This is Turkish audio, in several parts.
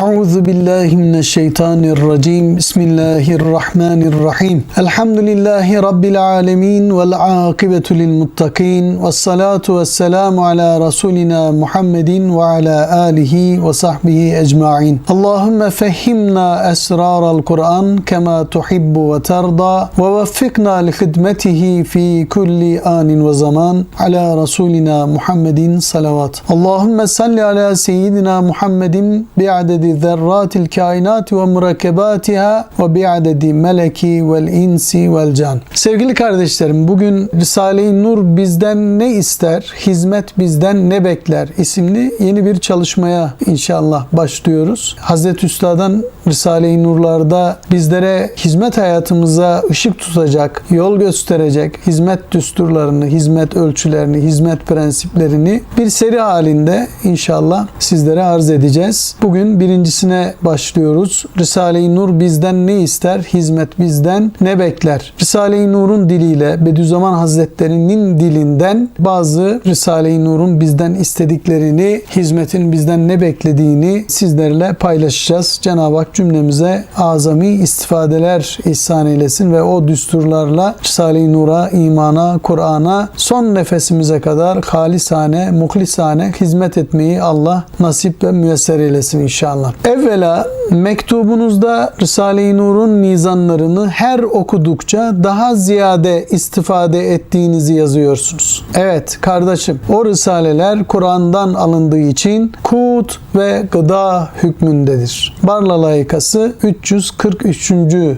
أعوذ بالله من الشيطان الرجيم. بسم الله الرحمن الرحيم. الحمد لله رب العالمين والعاقبة للمتقين والصلاة والسلام على رسولنا محمد وعلى آله وصحبه أجمعين. اللهم فهمنا أسرار القرآن كما تحب وترضى ووفقنا لخدمته في كل آن وزمان على رسولنا محمد صلوات. اللهم صل على سيدنا محمد بعدد bi'adedi zerratil kainat ve mürekkebatiha ve bi'adedi meleki vel insi vel can. Sevgili kardeşlerim bugün Risale-i Nur bizden ne ister, hizmet bizden ne bekler isimli yeni bir çalışmaya inşallah başlıyoruz. Hazreti Üstad'ın Risale-i Nur'larda bizlere hizmet hayatımıza ışık tutacak, yol gösterecek hizmet düsturlarını, hizmet ölçülerini, hizmet prensiplerini bir seri halinde inşallah sizlere arz edeceğiz. Bugün birincisine başlıyoruz. Risale-i Nur bizden ne ister? Hizmet bizden ne bekler? Risale-i Nur'un diliyle Bediüzzaman Hazretleri'nin dilinden bazı Risale-i Nur'un bizden istediklerini, hizmetin bizden ne beklediğini sizlerle paylaşacağız. Cenab-ı Hak cümlemize azami istifadeler ihsan eylesin ve o düsturlarla Risale-i Nur'a, imana, Kur'an'a son nefesimize kadar halisane, muhlisane hizmet etmeyi Allah nasip ve müyesser eylesin inşallah. Evvela mektubunuzda Risale-i Nur'un mizanlarını her okudukça daha ziyade istifade ettiğinizi yazıyorsunuz. Evet kardeşim o risaleler Kur'an'dan alındığı için kut ve gıda hükmündedir. Barla layıkası 343.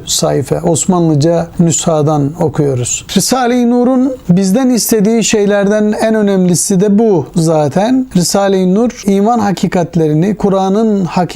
sayfa Osmanlıca nüshadan okuyoruz. Risale-i Nur'un bizden istediği şeylerden en önemlisi de bu zaten. Risale-i Nur iman hakikatlerini, Kur'an'ın hakikatlerini,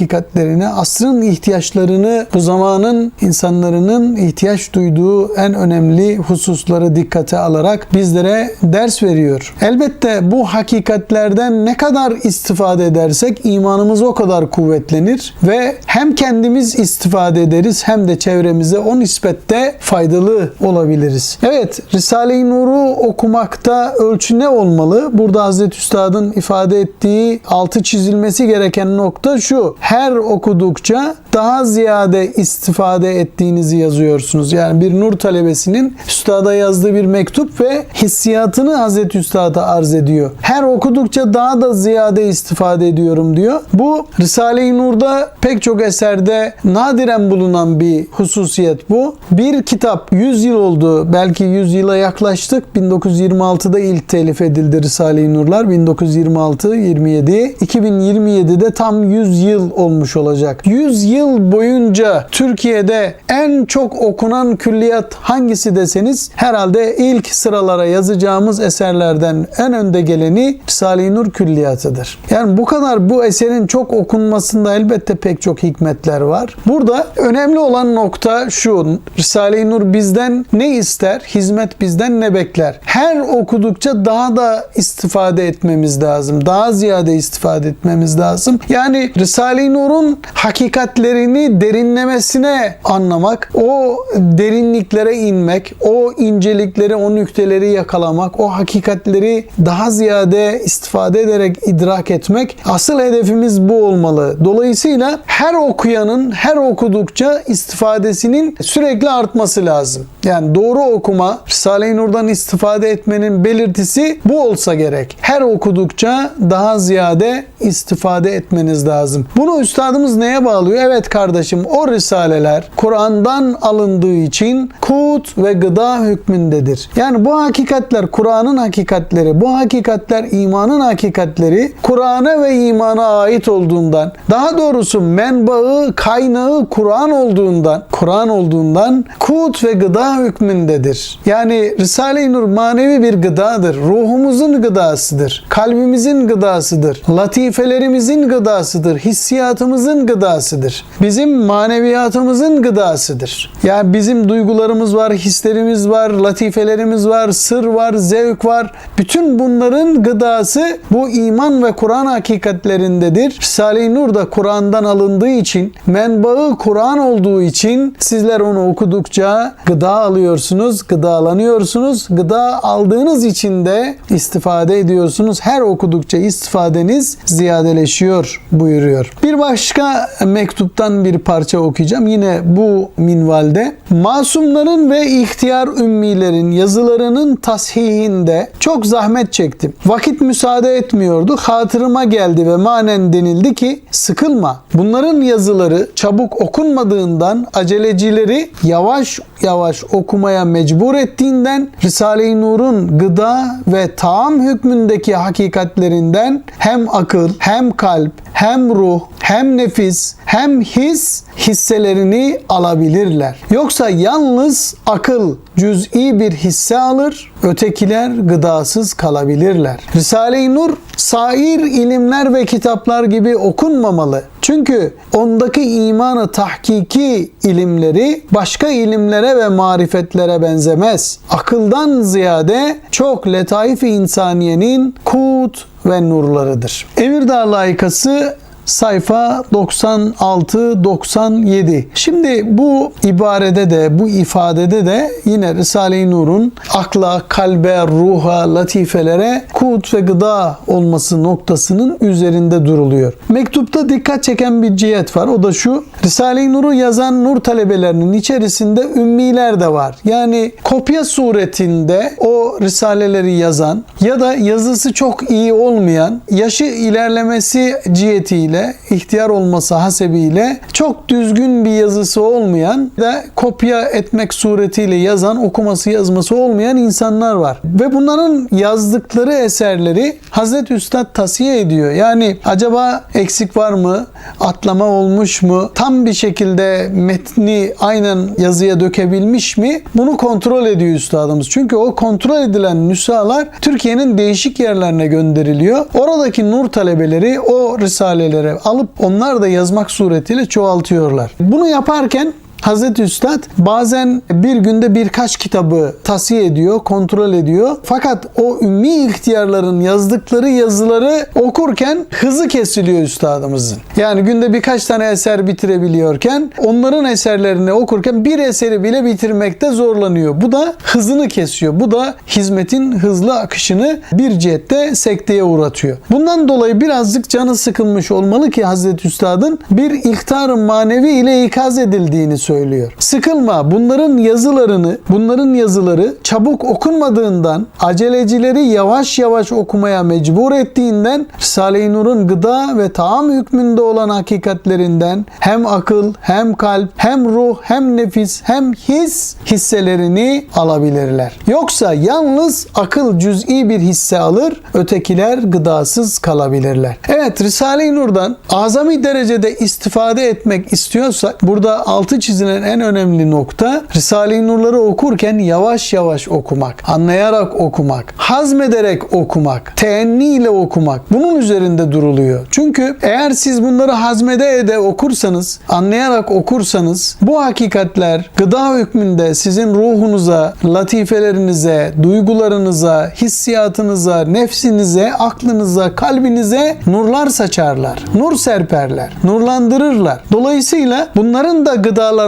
asrın ihtiyaçlarını, bu zamanın insanların ihtiyaç duyduğu en önemli hususları dikkate alarak bizlere ders veriyor. Elbette bu hakikatlerden ne kadar istifade edersek imanımız o kadar kuvvetlenir ve hem kendimiz istifade ederiz hem de çevremize o nispette faydalı olabiliriz. Evet, Risale-i Nur'u okumakta ölçü ne olmalı? Burada Hazreti Üstad'ın ifade ettiği altı çizilmesi gereken nokta şu. Her okudukça daha ziyade istifade ettiğinizi yazıyorsunuz. Yani bir nur talebesinin üstada yazdığı bir mektup ve hissiyatını Hazreti Üstad'a arz ediyor. Her okudukça daha da ziyade istifade ediyorum diyor. Bu Risale-i Nur'da pek çok eserde nadiren bulunan bir hususiyet bu. Bir kitap 100 yıl oldu. Belki 100 yıla yaklaştık. 1926'da ilk telif edildi Risale-i Nurlar. 1926-27. 2027'de tam 100 yıl olmuş olacak. 100 yıl boyunca Türkiye'de en çok okunan külliyat hangisi deseniz herhalde ilk sıralara yazacağımız eserlerden en önde geleni Risale-i Nur külliyatıdır. Yani bu kadar bu eserin çok okunmasında elbette pek çok hikmetler var. Burada önemli olan nokta şu. Risale-i Nur bizden ne ister? Hizmet bizden ne bekler? Her okudukça daha da istifade etmemiz lazım. Daha ziyade istifade etmemiz lazım. Yani Risale-i Nur'un hakikatlerini derinlemesine anlamak, o derinliklere inmek, o incelikleri, o nükteleri yakalamak, o hakikatleri daha ziyade istifade ederek idrak etmek asıl hedefimiz bu olmalı. Dolayısıyla her okuyanın her okudukça istifadesinin sürekli artması lazım. Yani doğru okuma, Risale-i Nur'dan istifade etmenin belirtisi bu olsa gerek. Her okudukça daha ziyade istifade etmeniz lazım. Bunu üstadımız neye bağlıyor? Evet kardeşim o risaleler Kur'an'dan alındığı için kut ve gıda hükmündedir. Yani bu hakikatler Kur'an'ın hakikatleri, bu hakikatler imanın hakikatleri Kur'an'a ve imana ait olduğundan, daha doğrusu menbaı, kaynağı Kur'an olduğundan, Kur'an olduğundan kut ve gıda hükmündedir. Yani Risale-i Nur manevi bir gıdadır. Ruhumuzun gıdasıdır. Kalbimizin gıdasıdır. Latifelerimizin gıdasıdır. Hissiyatımızın gıdasıdır. Bizim maneviyatımızın gıdasıdır. Yani bizim duygularımız var, hislerimiz var, latifelerimiz var, sır var, zevk var. Bütün bunların gıdası bu iman ve Kur'an hakikatlerindedir. Risale-i Nur da Kur'an'dan alındığı için, menbaı Kur'an olduğu için sizler onu okudukça gıda alıyorsunuz, gıdalanıyorsunuz. Gıda aldığınız için de istifade ediyorsunuz. Her okudukça istifadeniz ziyadeleşiyor buyuruyor. Bir başka mektuptan bir parça okuyacağım. Yine bu minvalde. Masumların ve ihtiyar ümmilerin yazılarının tasihinde çok zahmet çektim. Vakit müsaade etmiyordu. Hatırıma geldi ve manen denildi ki sıkılma. Bunların yazıları çabuk okunmadığından acelecileri yavaş yavaş okumaya mecbur ettiğinden Risale-i Nur'un gıda ve taam hükmündeki hakikatlerinden hem akıl hem kalp hem ruh hem nefis hem his hisselerini alabilirler. Yoksa yalnız akıl cüz'i bir hisse alır, ötekiler gıdasız kalabilirler. Risale-i Nur sair ilimler ve kitaplar gibi okunmamalı. Çünkü ondaki imanı tahkiki ilimleri başka ilimlere ve marifetlere benzemez. Akıldan ziyade çok letaif-i insaniyenin kut ve nurlarıdır. Emirdağ layıkası sayfa 96-97. Şimdi bu ibarede de bu ifadede de yine Risale-i Nur'un akla, kalbe, ruha, latifelere kut ve gıda olması noktasının üzerinde duruluyor. Mektupta dikkat çeken bir cihet var. O da şu. Risale-i Nur'u yazan nur talebelerinin içerisinde ümmiler de var. Yani kopya suretinde o risaleleri yazan ya da yazısı çok iyi olmayan, yaşı ilerlemesi cihetiyle, ihtiyar olması hasebiyle çok düzgün bir yazısı olmayan da kopya etmek suretiyle yazan, okuması yazması olmayan insanlar var. Ve bunların yazdıkları eserleri Hazreti Üstad tasiye ediyor. Yani acaba eksik var mı? Atlama olmuş mu? Tam bir şekilde metni aynen yazıya dökebilmiş mi? Bunu kontrol ediyor üstadımız. Çünkü o kontrol edilen nüshalar Türkiye'nin değişik yerlerine gönderiliyor. Oradaki nur talebeleri o alıp onlar da yazmak suretiyle çoğaltıyorlar. Bunu yaparken Hazreti Üstad bazen bir günde birkaç kitabı tavsiye ediyor, kontrol ediyor. Fakat o ümmi ihtiyarların yazdıkları yazıları okurken hızı kesiliyor üstadımızın. Yani günde birkaç tane eser bitirebiliyorken onların eserlerini okurken bir eseri bile bitirmekte zorlanıyor. Bu da hızını kesiyor. Bu da hizmetin hızlı akışını bir cihette sekteye uğratıyor. Bundan dolayı birazcık canı sıkılmış olmalı ki Hazreti Üstad'ın bir ihtar manevi ile ikaz edildiğini. Sıkılma. Bunların yazılarını, bunların yazıları çabuk okunmadığından, acelecileri yavaş yavaş okumaya mecbur ettiğinden Risale-i Nur'un gıda ve taam hükmünde olan hakikatlerinden hem akıl, hem kalp, hem ruh, hem nefis, hem his hisselerini alabilirler. Yoksa yalnız akıl cüz'i bir hisse alır, ötekiler gıdasız kalabilirler. Evet Risale-i Nur'dan azami derecede istifade etmek istiyorsak burada altı çizilen en önemli nokta Risale-i Nur'ları okurken yavaş yavaş okumak, anlayarak okumak, hazmederek okumak, teenni ile okumak. Bunun üzerinde duruluyor. Çünkü eğer siz bunları hazmede ede okursanız, anlayarak okursanız bu hakikatler gıda hükmünde sizin ruhunuza, latifelerinize, duygularınıza, hissiyatınıza, nefsinize, aklınıza, kalbinize nurlar saçarlar. Nur serperler. Nurlandırırlar. Dolayısıyla bunların da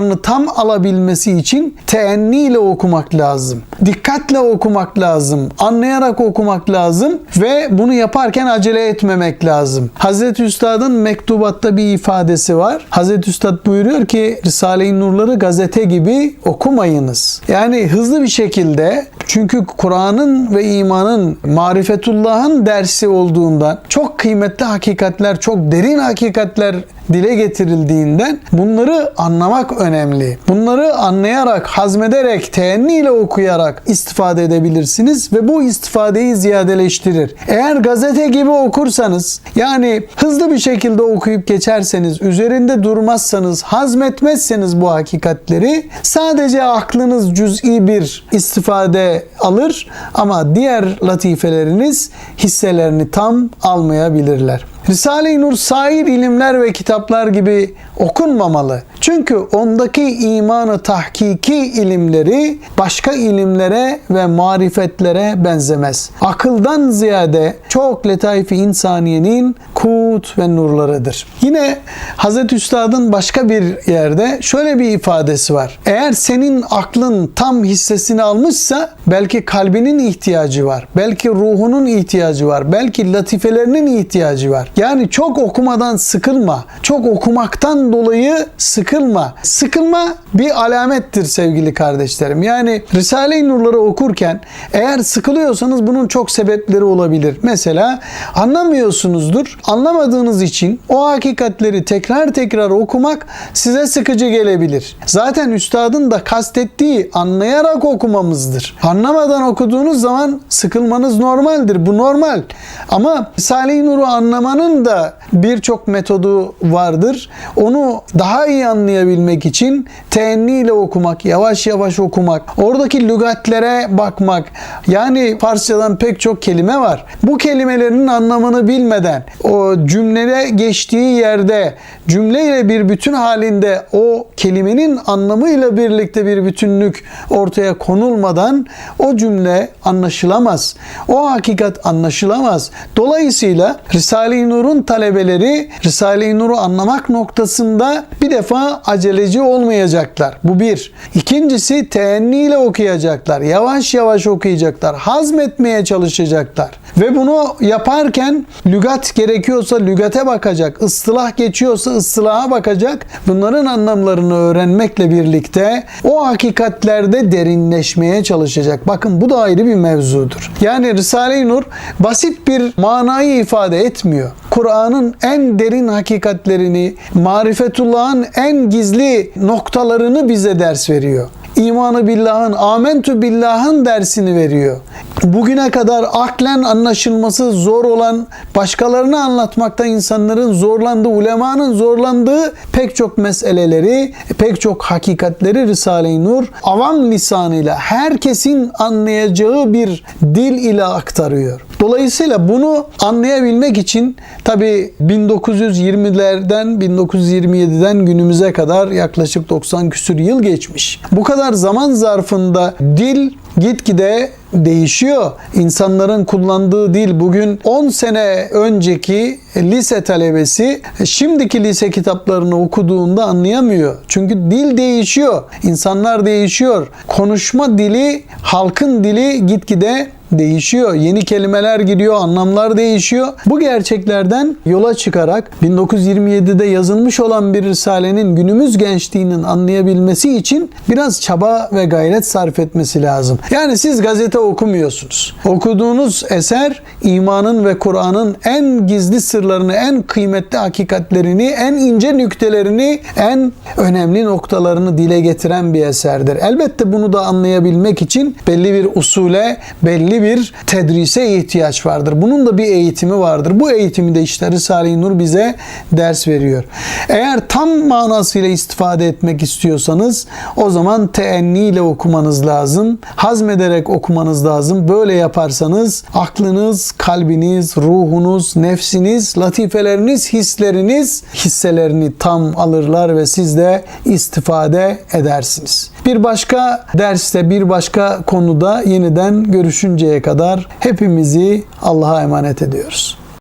gıdalarını tam alabilmesi için teenni ile okumak lazım. Dikkatle okumak lazım. Anlayarak okumak lazım ve bunu yaparken acele etmemek lazım. Hazreti Üstad'ın mektubatta bir ifadesi var. Hazreti Üstad buyuruyor ki Risale-i Nurları gazete gibi okumayınız. Yani hızlı bir şekilde çünkü Kur'an'ın ve imanın marifetullah'ın dersi olduğundan çok kıymetli hakikatler, çok derin hakikatler dile getirildiğinden bunları anlamak önemli. Bunları anlayarak, hazmederek, teenni ile okuyarak istifade edebilirsiniz ve bu istifadeyi ziyadeleştirir. Eğer gazete gibi okursanız, yani hızlı bir şekilde okuyup geçerseniz, üzerinde durmazsanız, hazmetmezseniz bu hakikatleri sadece aklınız cüz'i bir istifade alır ama diğer latifeleriniz hisselerini tam almayabilirler. Risale-i Nur sair ilimler ve kitaplar gibi okunmamalı. Çünkü ondaki imanı tahkiki ilimleri başka ilimlere ve marifetlere benzemez. Akıldan ziyade çok letaifi insaniyenin kut ve nurlarıdır. Yine Hazreti Üstad'ın başka bir yerde şöyle bir ifadesi var. Eğer senin aklın tam hissesini almışsa belki kalbinin ihtiyacı var. Belki ruhunun ihtiyacı var. Belki latifelerinin ihtiyacı var. Yani çok okumadan sıkılma. Çok okumaktan dolayı sıkılma. Sıkılma bir alamettir sevgili kardeşlerim. Yani Risale-i Nurları okurken eğer sıkılıyorsanız bunun çok sebepleri olabilir. Mesela anlamıyorsunuzdur. Anlamadığınız için o hakikatleri tekrar tekrar okumak size sıkıcı gelebilir. Zaten üstadın da kastettiği anlayarak okumamızdır. Anlamadan okuduğunuz zaman sıkılmanız normaldir. Bu normal. Ama Risale-i Nur'u anlamanın da birçok metodu vardır. Onu daha iyi anlayabilmek için teenni ile okumak, yavaş yavaş okumak, oradaki lügatlere bakmak. Yani Farsçadan pek çok kelime var. Bu kelimelerin anlamını bilmeden o cümleye geçtiği yerde cümleyle bir bütün halinde o kelimenin anlamıyla birlikte bir bütünlük ortaya konulmadan o cümle anlaşılamaz. O hakikat anlaşılamaz. Dolayısıyla Risale-i Nur'un talebeleri Risale-i Nur'u anlamak noktasında bir defa aceleci olmayacaklar. Bu bir. İkincisi teenniyle okuyacaklar. Yavaş yavaş okuyacaklar. Hazmetmeye çalışacaklar. Ve bunu yaparken lügat gerekiyorsa lügate bakacak. ıstılah geçiyorsa ıstılaha bakacak. Bunların anlamlarını öğrenmekle birlikte o hakikatlerde derinleşmeye çalışacak. Bakın bu da ayrı bir mevzudur. Yani Risale-i Nur basit bir manayı ifade etmiyor. Kur'an'ın en derin hakikatlerini, marifetullah'ın en gizli noktalarını bize ders veriyor. İmanı billahın, amentü billahın dersini veriyor. Bugüne kadar aklen anlaşılması zor olan, başkalarına anlatmakta insanların zorlandığı, ulemanın zorlandığı pek çok meseleleri, pek çok hakikatleri Risale-i Nur avam lisanıyla herkesin anlayacağı bir dil ile aktarıyor. Dolayısıyla bunu anlayabilmek için tabi 1920'lerden 1927'den günümüze kadar yaklaşık 90 küsür yıl geçmiş. Bu kadar zaman zarfında dil gitgide değişiyor. İnsanların kullandığı dil bugün 10 sene önceki lise talebesi şimdiki lise kitaplarını okuduğunda anlayamıyor. Çünkü dil değişiyor. İnsanlar değişiyor. Konuşma dili, halkın dili gitgide değişiyor. Yeni kelimeler giriyor, anlamlar değişiyor. Bu gerçeklerden yola çıkarak 1927'de yazılmış olan bir risalenin günümüz gençliğinin anlayabilmesi için biraz çaba ve gayret sarf etmesi lazım. Yani siz gazete okumuyorsunuz. Okuduğunuz eser imanın ve Kur'an'ın en gizli sırlarını, en kıymetli hakikatlerini, en ince nüktelerini, en önemli noktalarını dile getiren bir eserdir. Elbette bunu da anlayabilmek için belli bir usule, belli bir tedrise ihtiyaç vardır. Bunun da bir eğitimi vardır. Bu eğitimi de işte Risale-i Nur bize ders veriyor. Eğer tam manasıyla istifade etmek istiyorsanız o zaman teenni ile okumanız lazım. Hazmederek okumanız lazım. Böyle yaparsanız aklınız, kalbiniz, ruhunuz, nefsiniz, latifeleriniz, hisleriniz hisselerini tam alırlar ve siz de istifade edersiniz. Bir başka derste, bir başka konuda yeniden görüşünceye kadar hepimizi Allah'a emanet ediyoruz.